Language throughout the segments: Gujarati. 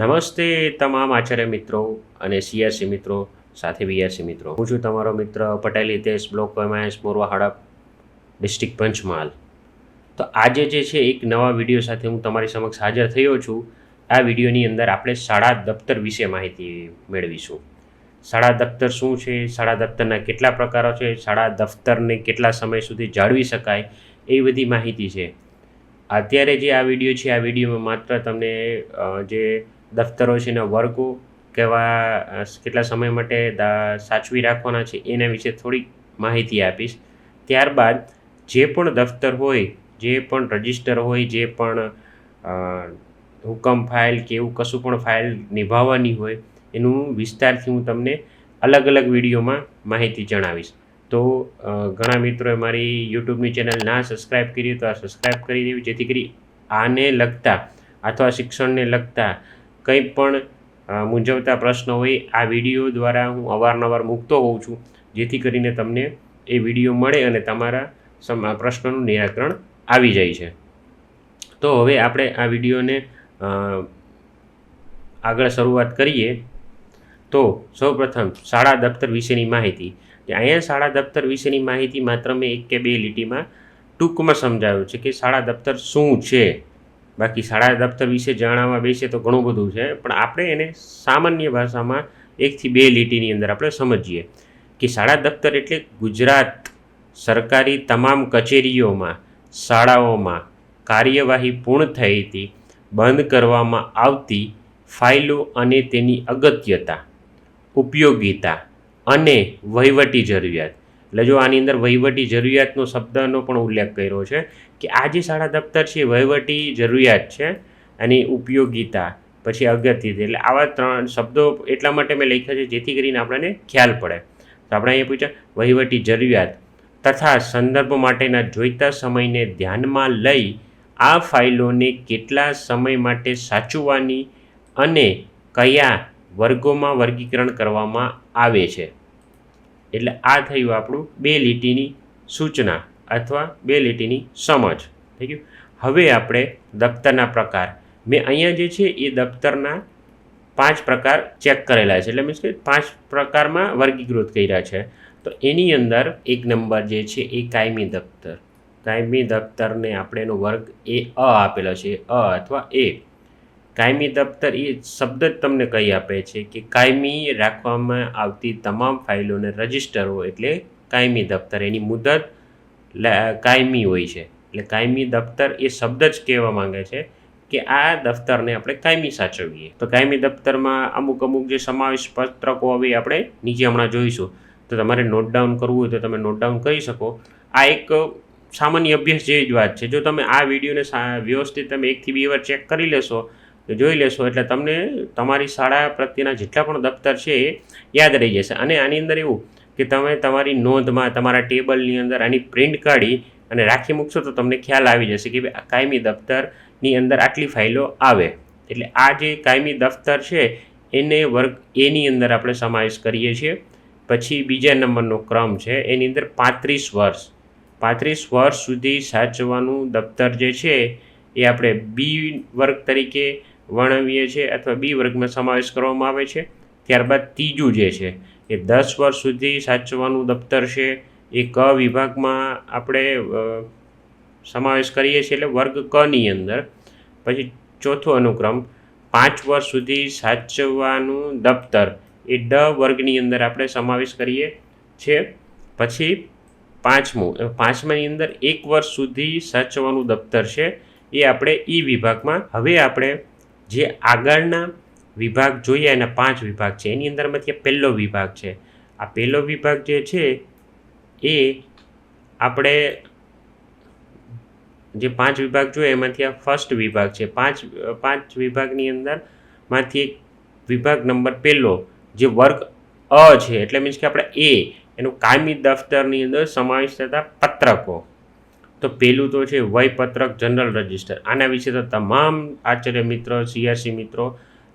નમસ્તે તમામ આચાર્ય મિત્રો અને સીઆરસી મિત્રો, સાથે વીઆરસી મિત્રો. હું છું તમારો મિત્ર Patel Hitesh, block MIS Morva Hadaf, district Panchmahal. તો આજે જે છે એક નવા વીડિયો સાથે હું તમારી સમક્ષ હાજર થયો છું. આ વિડીયોની અંદર આપણે શાળા દફતર વિશે માહિતી મેળવીશું. શાળા દફતર શું છે? શાળા દફતરના કેટલા પ્રકારો છે? શાળા દફતરને કેટલા સમય સુધી જાળવી શકાય? એ બધી માહિતી છે. અત્યારે જે આ વીડિયો છે, આ વિડીયોમાં માત્ર તમને જે દફતરો છે એના વર્ગો કેવા કેટલા સમય માટે સાચવી રાખવાના છે એના વિશે થોડીક માહિતી આપીશ. ત્યારબાદ જે પણ દફતર હોય, જે પણ રજિસ્ટર હોય, જે પણ હુકમ ફાઇલ કે એવું કશું પણ ફાઇલ નિભાવવાની હોય, એનું વિસ્તારથી હું તમને અલગ અલગ વિડીયોમાં માહિતી જણાવીશ. તો ઘણા મિત્રોએ મારી યુટ્યુબની ચેનલ ના સબસ્ક્રાઈબ કરી તો આ સબસ્ક્રાઈબ કરી દેવી, જેથી કરી આને લગતા, અથવા શિક્ષણને લગતા કંઈ પણ મૂંઝવતા પ્રશ્નો હોય, આ વીડિયો દ્વારા હું અવારનવાર મૂકતો હોઉં છું. જેથી કરીને તમને એ વીડિયો મળે અને તમારા પ્રશ્નનું નિરાકરણ આવી જાય છે. તો હવે આપણે આ વિડીયોને આગળ શરૂઆત કરીએ. તો સૌપ્રથમ શાળા દફતર વિશેની માહિતી. અહીંયા શાળા દફતર વિશેની માહિતી માત્ર મેં એક કે બે લીટીમાં ટૂંકમાં સમજાવ્યું છે કે શાળા દફતર શું છે? બાકી શાળા દફતર વિશે જાણવા બેસીએ તો ઘણું બધું છે, પણ આપણે એને સામાન્ય ભાષામાં એકથી બે લીટીની અંદર આપણે સમજીએ કે શાળા દફતર એટલે ગુજરાત સરકારી તમામ કચેરીઓમાં, શાળાઓમાં કાર્યવાહી પૂર્ણ થઈ હતી, બંધ કરવામાં આવતી ફાઇલો અને તેની અગત્યતા, ઉપયોગિતા અને વહીવટી જરૂરિયાત. એટલે જો આની અંદર વહીવટી જરૂરિયાતનો શબ્દનો પણ ઉલ્લેખ કર્યો છે કે આ જે શાળા દફતર છે વહીવટી જરૂરિયાત છે અને ઉપયોગિતા, પછી અગત્ય એટલે આવા ત્રણ શબ્દો એટલા માટે મેં લખ્યા છે જેથી કરીને આપણને ખ્યાલ પડે. તો આપણે અહીંયા પૂછ્યા, વહીવટી જરૂરિયાત તથા સંદર્ભ માટેના જોઈતા સમયને ધ્યાનમાં લઈ આ ફાઇલોને કેટલા સમય માટે સાચવવાની અને કયા વર્ગોમાં વર્ગીકરણ કરવામાં આવે છે. એટલે આ થયું આપણું બે લીટીની સૂચના. અથવા બે લીટીની સમજ. થઈ ગયું હવે આપણે દફતરના પ્રકાર. મેં અહીંયા જે છે એ દફતરના પાંચ પ્રકાર ચેક કરેલા છે. એટલે મીન્સ કે પાંચ પ્રકારમાં વર્ગીકૃત કર્યા છે. તો એની અંદર એક નંબર જે છે એ કાયમી દફતર. કાયમી દફતરને આપણે એનો વર્ગ એ, અ આપેલો છે. અ અથવા એ. કાયમી દફતર એ શબ્દ જ તમને કહી આપે છે કે કાયમી રાખવામાં આવતી તમામ ફાઇલોને રજિસ્ટરો એટલે કાયમી દફતર. એની મુદત કાયમી હોય છે. એટલે કાયમી દફતર એ શબ્દ જ કહેવા માંગે છે કે આ દફતરને આપણે કાયમી સાચવીએ. તો કાયમી દફતરમાં અમુક અમુક જે સમાવેશ પત્રકો હવે આપણે નીચે હમણાં જોઈશું. તો તમારે નોટ ડાઉન કરવું હોય તો તમે નોટ ડાઉન કરી શકો. આ એક સામાન્ય અભ્યાસ જેવી જ વાત છે. જો તમે આ વિડીયોને વ્યવસ્થિત તમે એકથી બે વાર ચેક કરી લેશો જોઈ લેશો. એટલે તમને તમારી શાળા પ્રત્યેના જેટલા પણ દફતર છે એ યાદ રહી જશે. અને આની અંદર એવું કે તમે તમારી નોંધમાં તમારા ટેબલની અંદર આની પ્રિન્ટ કાઢી અને રાખી મૂકશો તો તમને ખ્યાલ આવી જશે કે આ કાયમી દફતરની અંદર આટલી ફાઇલો આવે. એટલે આ જે કાયમી દફતર છે, એને વર્ગ એની અંદર આપણે સમાવેશ કરીએ છીએ. પછી બીજા નંબરનો ક્રમ છે, એની અંદર પાંત્રીસ વર્ષ. પાંત્રીસ વર્ષ સુધી સાચવવાનું દફતર જે છે, એ આપણે બી વર્ગ તરીકે વર્ણવીએ છીએ અથવા બી વર્ગમાં સમાવેશ કરવામાં આવે છે. ત્યારબાદ ત્રીજું જે છે, એ દસ વર્ષ સુધી સાચવવાનું દફતર છે, એ ક વિભાગમાં આપણે સમાવેશ કરીએ છીએ એટલે વર્ગ કની અંદર. પછી ચોથો અનુક્રમ, પાંચ વર્ષ સુધી સાચવવાનું દફતર, એ ડ વર્ગની અંદર આપણે સમાવેશ કરીએ છીએ. પછી પાંચમું પાંચમાની અંદર એક વર્ષ સુધી સાચવવાનું દફતર છે, એ આપણે ઈ વિભાગમાં. હવે આપણે જે આગળના વિભાગ જોઈએ એના પાંચ વિભાગ છે. એની અંદરમાંથી આ પહેલો વિભાગ છે. આ પહેલો વિભાગ જે છે એ આપણે જે પાંચ વિભાગ જોઈએ એમાંથી આ ફર્સ્ટ વિભાગ છે. પાંચ પાંચ વિભાગની અંદરમાંથી એક વિભાગ નંબર પહેલો જે વર્ગ અ છે. એટલે મીન્સ કે આપણે એ, એનું કાયમી દફતરની અંદર સમાવેશ થતા પત્રકો. તો પહેલું તો છે વયપત્રક જનરલ રજિસ્ટર. આના વિશે તો તમામ આચાર્ય મિત્રો સીઆરસી મિત્રો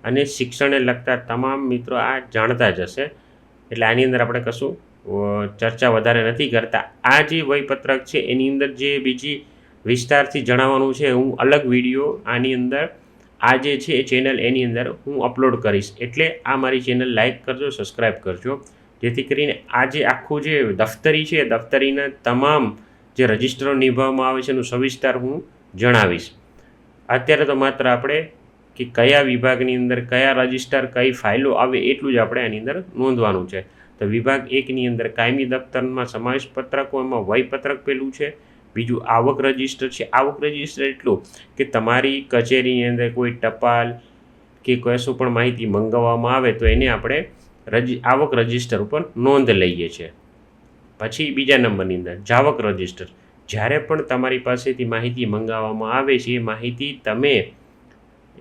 અને શિક્ષણને લગતા તમામ મિત્રો આ જાણતા જ હશે. એટલે આની અંદર આપણે કશું ચર્ચા વધારે નથી કરતા. આ જે વયપત્રક છે, એની અંદર જે બીજી વિસ્તારથી જણાવવાનું છે, હું અલગ વીડિયો આની અંદર, આ જે છે એ ચેનલ એની અંદર હું અપલોડ કરીશ. એટલે આ મારી ચેનલ લાઇક કરજો સબસ્ક્રાઈબ કરજો. જેથી કરીને આ જે આખું જે દફતરી છે દફતરીના તમામ જે રજિસ્ટરો નિભાવવામાં આવે છે, એનું સવિસ્તાર હું જણાવીશ. અત્યારે તો માત્ર આપણે કે કયા વિભાગની અંદર કયા રજિસ્ટર, કઈ ફાઇલો આવે એટલું જ આપણે આની અંદર નોંધવાનું છે. તો વિભાગ એકની અંદર કાયમી દફતરમાં સમાવેશ પત્રકો, એમાં વયપત્રક પેલું છે, બીજું આવક રજિસ્ટર છે. આવક રજિસ્ટર એટલું કે તમારી કચેરીની અંદર કોઈ ટપાલ કે કશું પણ માહિતી મંગાવવામાં આવે તો એને આપણે રજી, આવક રજિસ્ટર ઉપર નોંધ લઈએ છીએ પછી બીજા નંબરની અંદર જાવક રજિસ્ટર. જ્યારે પણ તમારી પાસેથી માહિતી મંગાવવામાં આવે છે, એ માહિતી તમે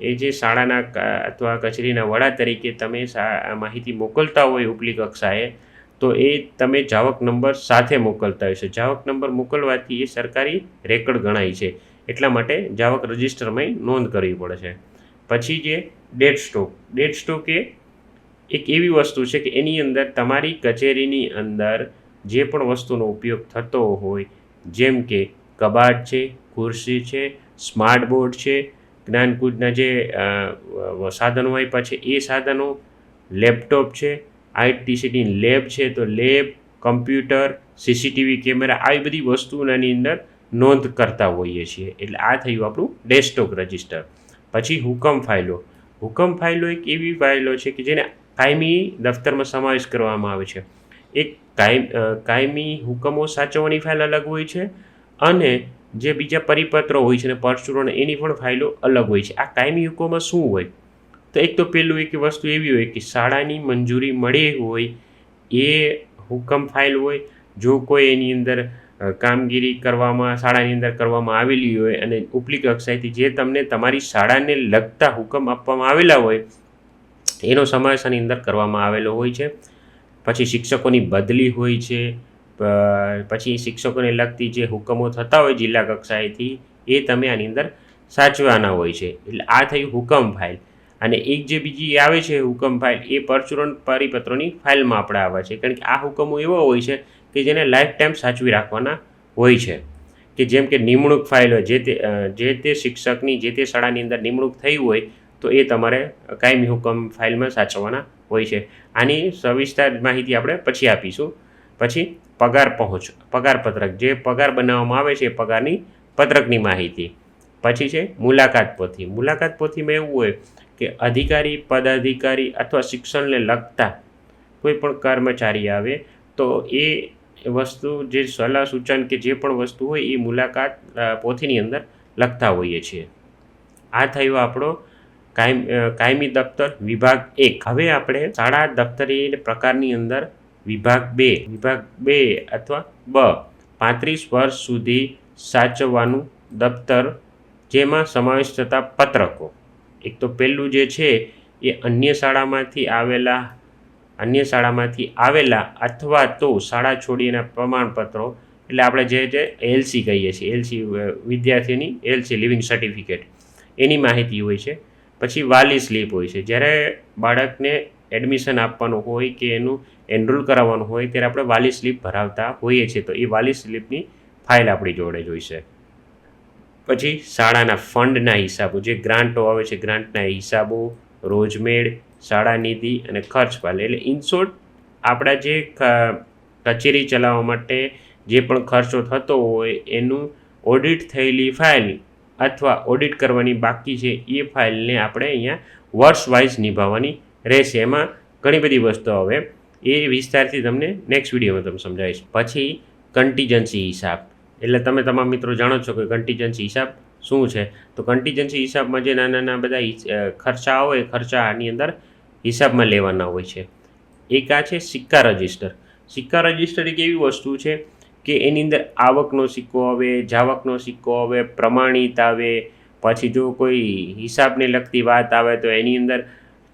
એ જે શાળાના અથવા કચેરીના વડા તરીકે તમે માહિતી મોકલતા હોય ઉપલી કક્ષાએ, તો એ તમે જાવક નંબર સાથે મોકલતા હોય છે જાવક નંબર મોકલવાથી એ સરકારી રેકર્ડ ગણાય છે. એટલા માટે જાવક રજિસ્ટરમાં નોંધ કરવી પડે છે પછી જે ડેટ સ્ટોક. ડેટ સ્ટોક એ એક એવી વસ્તુ છે કે એની અંદર તમારી કચેરીની અંદર જે પણ વસ્તુનો ઉપયોગ થતો હોય, જેમ કે કબાટ છે, ખુરશી છે, સ્માર્ટ બોર્ડ છે જ્ઞાનકૂટના જે સાધનો આપ્યા છે, એ સાધનો લેપટોપ છે આઈટીસીની લેબ છે, તો લેબ, કમ્પ્યુટર સીસીટીવી કેમેરા આવી બધી વસ્તુઓની અંદર નોંધ કરતા હોઈએ છીએ. એટલે આ થયું આપણું ડેસ્કટોપ રજિસ્ટર. પછી હુકમ ફાઇલો. હુકમ ફાઇલો એક એવી ફાઇલો છે કે જેને કાયમી દફતરમાં સમાવેશ કરવામાં આવે છે. એક કાયમી હુકમો સાચવવાની ફાઇલ અલગ હોય છે અને જે બીજા પરિપત્રો હોય છે ને પરચુરણ એની પણ ફાઇલો અલગ હોય છે. આ કાયમી હુકમમાં શું હોય? તો એક તો પેલું એક વસ્તુ એવી હોય કે શાળાની મંજૂરી મળી હોય, એ હુકમ ફાઇલ હોય, જો કોઈ એની અંદર કામગીરી કરવામાં, શાળાની અંદર કરવામાં આવેલી હોય અને ઉપલી કક્ષાએથી જે તમને તમારી શાળાને લગતા હુકમ આપવામાં આવેલા હોય, એનો સમાવેશ આની અંદર કરવામાં આવેલો હોય છે. પછી શિક્ષકોની બદલી હોય છે પછી શિક્ષકોને લગતી જે હુકમો થતા હોય જિલ્લા કક્ષાએથી, એ તમે આની અંદર સાચવાના હોય છે. એટલે આ થયું હુકમ ફાઇલ. અને એક જે બીજી આવે છે હુકમ ફાઇલ, એ પરચુરણ પરિપત્રોની ફાઇલમાં આપણે આવે છે. કારણ કે આ હુકમો એવા હોય છે કે જેને લાઈફ ટાઈમ સાચવી રાખવાના હોય છે. કે જેમ કે નિમણૂક ફાઇલ હોય, જે તે જે તે શિક્ષકની, જે તે શાળાની અંદર નિમણૂક થઈ હોય, તો એ તમારે કાયમી હુકમ ફાઇલમાં સાચવવાના હોય છે. આની સવિસ્તાર માહિતી આપણે પછી આપીશું. પછી પગાર પહોંચ, પગાર પત્રક. જે પગાર બનાવવામાં આવે છે એ પગારની પત્રકની માહિતી. પછી છે મુલાકાત પોથી. મુલાકાત પોથીમાં એવું હોય કે અધિકારી, પદાધિકારી અથવા શિક્ષણને લગતા કોઈ પણ કર્મચારી આવે તો એ વસ્તુ જે સલાહ સૂચન કે જે પણ વસ્તુ હોય એ મુલાકાત પોથીની અંદર લખતા હોઈએ છીએ. આ થયો આપણો કાયમ કાયમી દફતર વિભાગ એક. હવે આપણે શાળા દફતરી પ્રકારની અંદર વિભાગ બે. વિભાગ બે અથવા બ. પાંત્રીસ વર્ષ સુધી સાચવવાનું દફતર, જેમાં સમાવેશ થતા પત્રકો. એક તો પહેલું જે છે, એ અન્ય શાળામાંથી આવેલા, અન્ય શાળામાંથી આવેલા અથવા તો શાળા છોડીના પ્રમાણપત્રો, એટલે આપણે જે જે એલસી કહીએ છીએ. એલસી વિદ્યાર્થીની એલસી, લિવિંગ સર્ટિફિકેટ. એની માહિતી હોય છે. પછી વાલી સ્લીપ હોય છે. જ્યારે બાળકને એડમિશન આપવાનું હોય કે એનું એનરોલ કરાવવાનું હોય ત્યારે આપણે વાલી સ્લીપ ભરાવતા હોઈએ છીએ. તો એ વાલી સ્લીપની ફાઇલ આપણી જોડે જોઈશે પછી શાળાના ફંડના હિસાબો, જે ગ્રાન્ટો આવે છે, ગ્રાન્ટના હિસાબો, રોજમેળ, શાળા નિધિ અને ખર્ચ પાલે એટલે ઇનશોર્ટ આપણા જે કચેરી ચલાવવા માટે જે પણ ખર્ચો થતો હોય, એનું ઓડિટ થયેલી ફાઇલ અથવા ઓડિટ કરવાની બાકી છે, એ ફાઇલને આપણે અહીંયા વર્ષ વાઇઝ નિભાવવાની રહેશે. એમાં ઘણી બધી વસ્તુઓ આવે એ વિસ્તારથી તમને નેક્સ્ટ વિડીયોમાં તમને સમજાવીશ. પછી કન્ટીજન્સી હિસાબ. એટલે તમે તમામ મિત્રો જાણો છો કે કન્ટીજન્સી હિસાબ શું છે? તો કન્ટીજન્સી હિસાબમાં જે નાના નાના બધા ખર્ચા હોય, ખર્ચા આની અંદર હિસાબમાં લેવાના હોય છે. એક આ છે સિક્કા રજિસ્ટર. સિક્કા રજિસ્ટર એક એવી વસ્તુ છે કે એની અંદર આવકનો સિક્કો આવે, જાવકનો સિક્કો આવે, પ્રમાણિત આવે. પછી જો કોઈ હિસાબને લગતી વાત આવે તો એની અંદર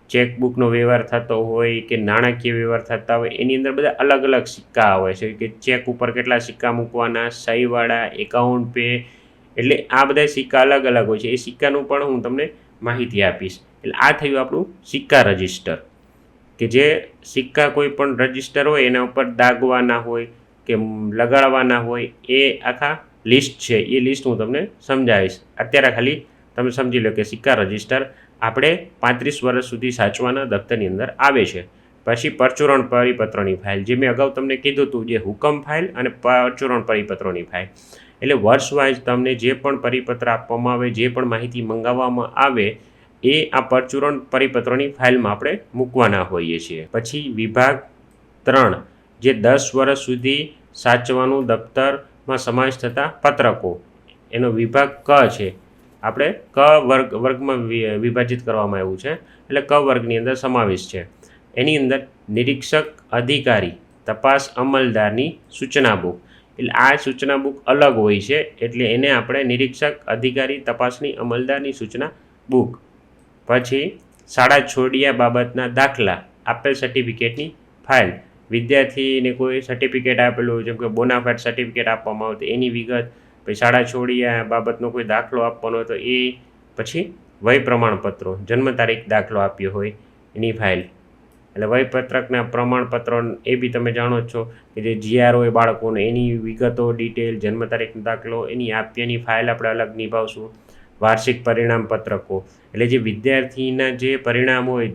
ચેકબુકનો વ્યવહાર થતો હોય કે નાણાકીય વ્યવહાર થતા હોય, એની અંદર બધા અલગ અલગ સિક્કા આવે છે. કે ચેક ઉપર કેટલા સિક્કા મૂકવાના સહીવાળા એકાઉન્ટ પે, એટલે આ બધા સિક્કા અલગ અલગ હોય છે. એ સિક્કાનું પણ હું તમને માહિતી આપીશ. એટલે આ થયું આપણું સિક્કા રજિસ્ટર. કે જે સિક્કા કોઈ પણ રજિસ્ટર હોય, એના ઉપર દાગવાના હોય કે લગાડવાના હોય, એ આખા લિસ્ટ છે. એ લિસ્ટ હું તમને સમજાવીશ. અત્યારે ખાલી તમે સમજી લો કે સિક્કા રજિસ્ટર આપણે પાંત્રીસ વર્ષ સુધી સાચવાના દફતરની અંદર આવે છે. પછી પરચુરણ પરિપત્રની ફાઇલ જે મેં અગાઉ તમને કીધું હતું, જે હુકમ ફાઇલ અને પરચુરણ પરિપત્રોની ફાઇલ એટલે વર્ષ વાઇઝ તમને જે પણ પરિપત્ર આપવામાં આવે, જે પણ માહિતી મંગાવવામાં આવે, એ આ પરચુરણ પરિપત્રની ફાઇલમાં આપણે મૂકવાના હોઈએ છીએ. પછી વિભાગ ત્રણ, જે દસ વર્ષ સુધી સાચવાનું દફતરમાં સમાવેશ થતા પત્રકો. એનો વિભાગ ક છે. આપણે ક વર્ગ, વર્ગમાં વિભાજિત કરવામાં આવ્યું છે. એટલે ક વર્ગની અંદર સમાવેશ છે. એની અંદર નિરીક્ષક, અધિકારી, તપાસ અમલદારની સૂચના બુક. એટલે આ સૂચના બુક અલગ હોય છે. એટલે એને આપણે નિરીક્ષક, અધિકારી, તપાસની અમલદારની સૂચના બુક. પછી શાળા છોડ્યા બાબતના દાખલા, આપેલ સર્ટિફિકેટની ફાઇલ. વિદ્યાર્થીને કોઈ સર્ટિફિકેટ આપેલું જેમ કે બોનાફાઇડ સર્ટિફિકેટ આપવામાં આવે તો એની વિગત પછી શાળા આ બાબતનો કોઈ દાખલો આપવાનો હોય તો એ પછી વય પ્રમાણપત્રો, જન્મ તારીખ દાખલો આપ્યો હોય એની ફાઇલ એટલે વયપત્રકના પ્રમાણપત્રો એ બી તમે જાણો જ છો કે જે જીઆર હોય બાળકોને એની વિગતો ડિટેલ જન્મ તારીખનો દાખલો, એની આપ્યાની ફાઇલ આપણે અલગ નિભાવશું. વાર્ષિક પરિણામ પત્રકો. એટલે જે વિદ્યાર્થીના જે પરિણામ હોય,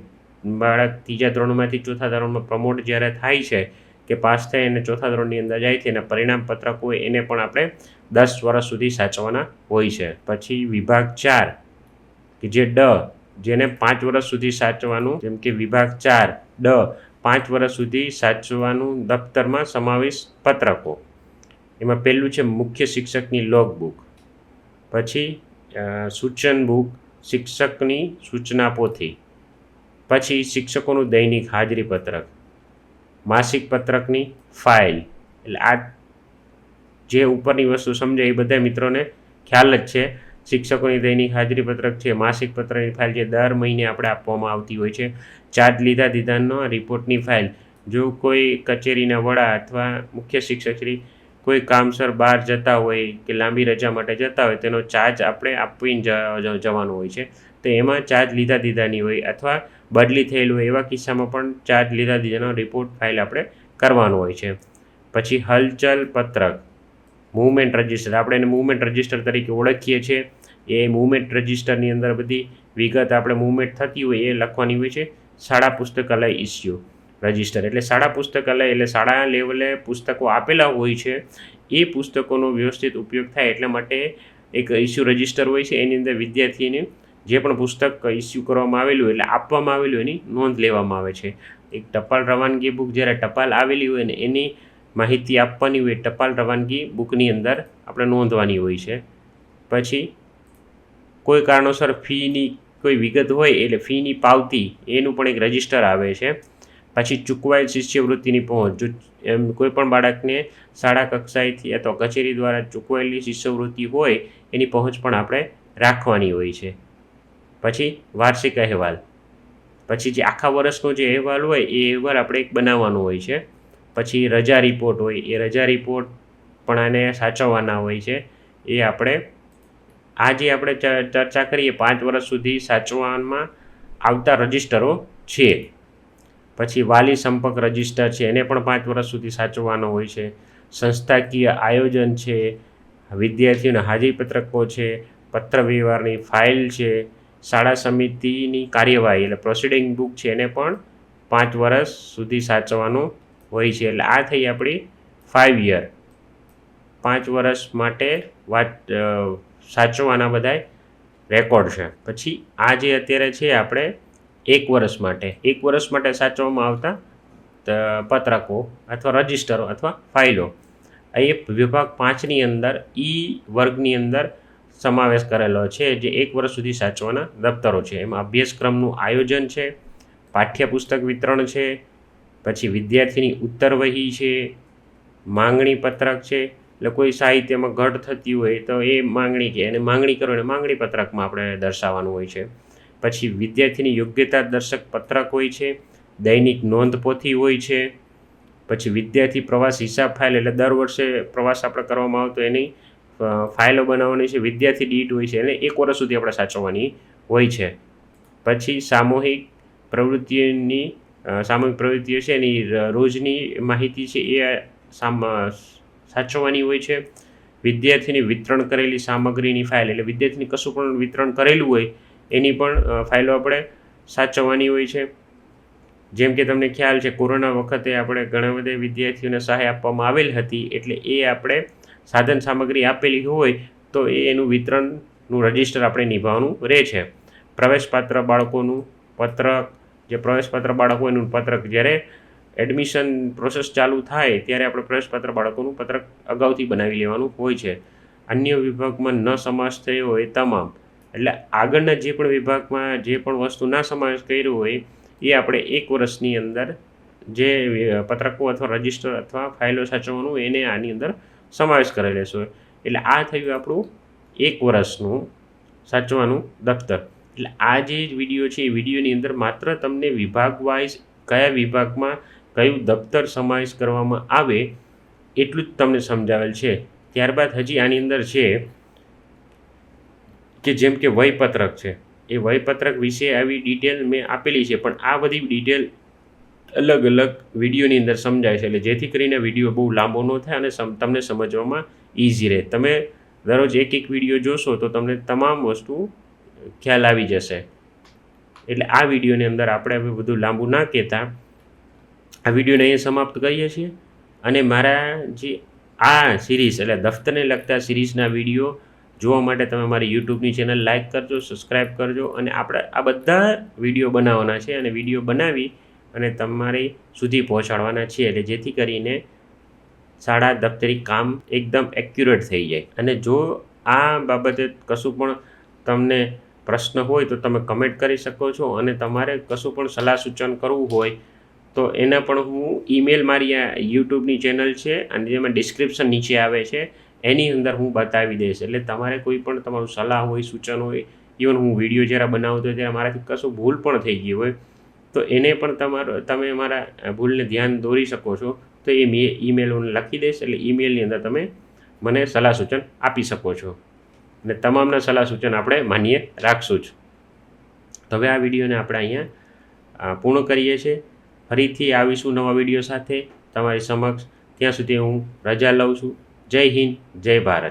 બાળક ત્રીજા ધોરણમાંથી ચોથા ધોરણમાં પ્રમોટ જ્યારે થાય છે કે પાસ થાય અને ચોથા ધોરણની અંદર જાય છે એના પરિણામ પત્રક હોય એને પણ આપણે દસ વર્ષ સુધી સાચવવાના હોય છે. પછી વિભાગ ચાર, કે જે ડ, જેને પાંચ વર્ષ સુધી સાચવાનું જેમ કે વિભાગ ચાર, ડ, પાંચ વર્ષ સુધી સાચવાનું દફતરમાં સમાવેશ પત્રકો. એમાં પહેલું છે મુખ્ય શિક્ષકની લોગ બુક પછી સૂચન બુક શિક્ષકની સૂચના પોથી પછી શિક્ષકોનું દૈનિક હાજરી પત્રક. માસિક પત્રકની ફાઇલ એટલે આ જે ઉપરની વસ્તુ સમજાય એ બધા મિત્રોને ખ્યાલ જ છે. શિક્ષકોની દૈનિક હાજરી પત્રક છે, માસિક પત્રની ફાઇલ જે દર મહિને આપણે આપવામાં આવતી હોય છે. ચાર્જ લીધા દીધાનો રિપોર્ટની ફાઇલ. જો કોઈ કચેરીના વડા અથવા મુખ્ય શિક્ષકશ્રી કોઈ કામસર બહાર જતા હોય કે લાંબી રજા માટે જતા હોય, તેનો ચાર્જ આપણે જ- જવાનો હોય છે. તો એમાં ચાર્જ લીધા દીધાની હોય અથવા બદલી થયેલું હોય એવા કિસ્સામાં પણ ચાર્જ લીધા દીધાનો રિપોર્ટ ફાઇલ આપણે કરવાનો હોય છે. પછી હલચલ પત્રક. મૂવમેન્ટ રજિસ્ટર આપણે એને મૂવમેન્ટ રજિસ્ટર તરીકે ઓળખીએ છીએ. એ મૂવમેન્ટ રજિસ્ટરની અંદર બધી વિગત આપણે મૂવમેન્ટ થતી હોય એ લખવાની હોય છે. શાળા પુસ્તકાલય ઇસ્યુ રજિસ્ટર એટલે શાળા પુસ્તકાલય એટલે શાળા લેવલે પુસ્તકો આપેલા હોય છે. એ પુસ્તકોનો વ્યવસ્થિત ઉપયોગ થાય એટલા માટે એક ઇસ્યુ રજિસ્ટર હોય છે. એની અંદર વિદ્યાર્થીને જે પણ પુસ્તક ઇસ્યુ કરવામાં આવેલું હોય એટલે આપવામાં આવેલું એની નોંધ લેવામાં આવે છે. એક ટપાલ રવાનગી બુક જ્યારે ટપાલ આવેલી હોય ને એની માહિતી આપવાની હોય, ટપાલ રવાનગી બુકની અંદર આપણે નોંધવાની હોય છે. પછી કોઈ કારણોસર ફીની કોઈ વિગત હોય એટલે ફીની પાવતી એનું પણ એક રજિસ્ટર આવે છે. પછી ચૂકવાયેલ શિષ્યવૃત્તિની પહોંચ, જો એમ કોઈ પણ બાળકને શાળા કક્ષાએથી અથવા કચેરી દ્વારા ચૂકવાયેલી શિષ્યવૃત્તિ હોય, એની પહોંચ પણ આપણે રાખવાની હોય છે. પછી વાર્ષિક અહેવાલ. પછી જે આખા વર્ષનો જે અહેવાલ હોય, એ અહેવાલ આપણે એક બનાવવાનો હોય છે. પછી રજા રિપોર્ટ હોય, એ રજા રિપોર્ટ પણ આને સાચવવાના હોય છે. એ આપણે આ જે આપણે ચર્ચા કરીએ, પાંચ વર્ષ સુધી સાચવવામાં આવતા રજિસ્ટરો છે. પછી વાલી સંપર્ક રજિસ્ટર છે, એને પણ પાંચ વર્ષ સુધી સાચવવાનો હોય છે. સંસ્થાકીય આયોજન છે, વિદ્યાર્થીઓના હાજરીપત્રકો છે પત્ર વ્યવહારની ફાઇલ છે, શાળા સમિતિની કાર્યવાહી એટલે પ્રોસિડિંગ બુક છે, એને પણ પાંચ વર્ષ સુધી સાચવવાનું હોય છે. એટલે આ થઈ આપણી ફાઇવ યર પાંચ વર્ષ માટે વાત સાચવવાના બધાય રેકોર્ડ છે. પછી આ જે અત્યારે છે આપણે એક વર્ષ માટે, એક વર્ષ માટે સાચવવામાં આવતા પત્રકો અથવા રજિસ્ટરો અથવા ફાઇલો. એ વિભાગ પાંચની અંદર, ઈ વર્ગની અંદર સમાવેશ કરેલો છે જે એક વર્ષ સુધી સાચવાના દફતરો છે. એમાં અભ્યાસક્રમનું આયોજન છે, પાઠ્યપુસ્તક વિતરણ છે પછી વિદ્યાર્થીની ઉત્તરવહી છે માંગણી પત્રક છે એટલે કોઈ સાહિત્યમાં ઘટ થતી હોય તો એ માંગણી કે એને માંગણી કરો એને માંગણી પત્રકમાં આપણે દર્શાવવાનું હોય છે. પછી વિદ્યાર્થીની યોગ્યતા દર્શક પત્રક હોય છે દૈનિક નોંધપોથી હોય છે પછી વિદ્યાર્થી પ્રવાસ હિસાબ ફાઇલ એટલે દર વર્ષે પ્રવાસ આપણે કરવામાં આવતો એની ફાઇલો બનાવવાની છે વિદ્યાર્થી ડીટ હોય છે એટલે એક વર્ષ સુધી આપણે સાચવવાની હોય છે. પછી સામૂહિક પ્રવૃત્તિઓની અ, સામૂહિક પ્રવૃત્તિઓ છે એની રોજની માહિતી છે એ સાચવવાની હોય છે. વિદ્યાર્થીની વિતરણ કરેલી સામગ્રીની ફાઇલ એટલે વિદ્યાર્થીની કશું પણ વિતરણ કરેલું હોય, એની પણ ફાઇલો આપણે સાચવવાની હોય છે. જેમ કે તમને ખ્યાલ છે, કોરોના વખતે આપણે ઘણા બધા વિદ્યાર્થીઓને સહાય આપવામાં આવેલ હતી, એટલે એ આપણે સાધન સામગ્રી આપેલી હોય, તો એ એનું વિતરણનું રજિસ્ટર આપણે નિભાવવાનું રહે છે. પ્રવેશપાત્ર બાળકોનું પત્રક જે પ્રવેશપત્ર બાળકોનું પત્રક જ્યારે એડમિશન પ્રોસેસ ચાલુ થાય ત્યારે આપણે પ્રવેશપત્ર બાળકોનું પત્રક અગાઉથી બનાવી લેવાનું હોય છે. અન્ય વિભાગમાં ન સમાવેશ થયો હોય તમામ. એટલે આગળના જે પણ વિભાગમાં જે પણ વસ્તુ ના સમાવેશ કર્યો હોય એ આપણે એક વર્ષની અંદર જે પત્રકો અથવા રજિસ્ટર અથવા ફાઇલો સાચવવાનું એને આની અંદર સમાવેશ કરી લેશું એટલે આ થયું આપણું એક વર્ષનું સાચવાનું દફતર. એટલે આ જે વીડિયો છે, એ વિડીયોની અંદર માત્ર તમને વિભાગ વાઇઝ કયા વિભાગમાં કયું દફતર સમાવેશ કરવામાં આવે, એટલું જ તમને સમજાવેલ છે. ત્યારબાદ હજી આની અંદર છે કે જેમ કે વયપત્રક છે. એ વયપત્રક વિશે આવી ડિટેલ મેં આપેલી છે, પણ આ બધી ડિટેલ અલગ અલગ વિડીયોની અંદર સમજાય છે, એટલે જેથી કરીને વીડિયો બહુ લાંબો ન થાય અને તમને સમજવામાં ઇઝી રહે. તમે દરરોજ એક એક વીડિયો જોશો તો તમને તમામ વસ્તુ ખ્યાલ આવી જશે. એટલે આ વિડીયોની અંદર આપણે હવે બધું લાંબુ ના કહેતા. આ વિડીયોને અહીંયા સમાપ્ત કરીએ છીએ. અને મારા જે આ સિરીઝ એટલે દફતરને લગતા સિરીઝના વીડિયો જોવા માટે તમે મારી યુટ્યુબની ચેનલ લાઇક કરજો સબસ્ક્રાઈબ કરજો અને આપણે આ બધા વીડિયો બનાવવાના છે અને વીડિયો બનાવી અને તમારી સુધી પહોંચાડવાના છે. એટલે જેથી કરીને શાળા દફતરી કામ એકદમ એક્યુરેટ થઈ જાય. અને જો આ બાબતે કશું પણ તમને પ્રશ્ન હોય તો તમે કમેન્ટ કરી શકો છો અને તમારે કશું પણ સલાહ સૂચન કરવું હોય તો એના પણ હું ઈમેલ મારી આ યુટ્યુબની ચેનલ છે અને જેમાં ડિસ્ક્રિપ્શન નીચે આવે છે, એની અંદર હું બતાવી દઈશ. એટલે તમારે કોઈ પણ તમારું સલાહ હોય, સૂચન હોય ઇવન હું વીડિયો જ્યારે બનાવતો ત્યારે મારાથી કશું ભૂલ પણ થઈ ગઈ હોય, તો એને પણ તમારો, તમે મારા ભૂલને ધ્યાન દોરી શકો છો. તો એ મેં ઈમેલ હું લખી દઈશ, એટલે ઈમેલની અંદર તમે મને સલાહ સૂચન આપી શકો છો. અને તમામના સલાહ સૂચન આપણે માન્ય રાખશું જ. તો હવે આ વિડીયોને આપણે અહીંયા પૂર્ણ કરીએ છીએ. ફરીથી આવીશું નવા વીડિયો સાથે. તમારી સમક્ષ. ત્યાં સુધી હું રજા લઉં છું. જય હિન્દ, જય ભારત.